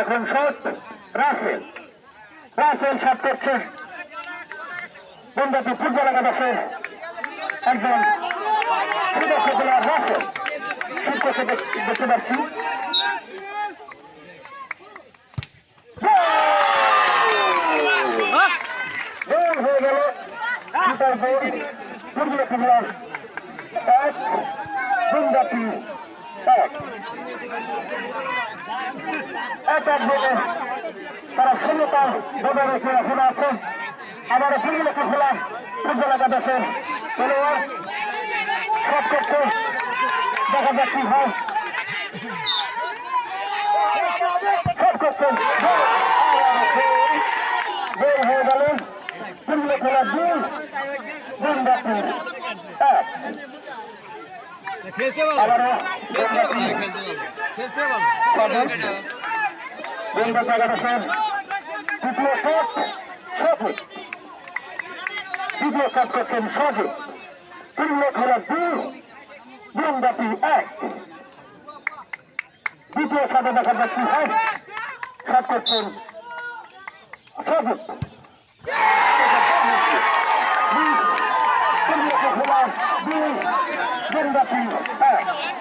এখন shot Rasel. Rasel shot করছে। বন্ধাটি football একাদশে একজন সুদক্ষ প্লেয়ার রাসেল। দেখতে পাচ্ছি। হয়ে গেল। ফুটবল খেলার এক বন্ধাটি এক। এক এক ভোটে তারা শূন্যতা বজায় রেখে এখন আছে আবারও ফুটবল খেলা ফুটবল একাদশের খেলোয়াড় সব করছে। দেখা যাক কি হয়। সব করছে। হয়ে খেলা দুই এক। দ্বিতীয় শট করছেন সঠিক তিন খেলা দুই বন্ধাটি এক দ্বিতীয় শটে দেখা যাচ্ছে হয় শট করছেন সঠিক দুই বন্ধাটি এক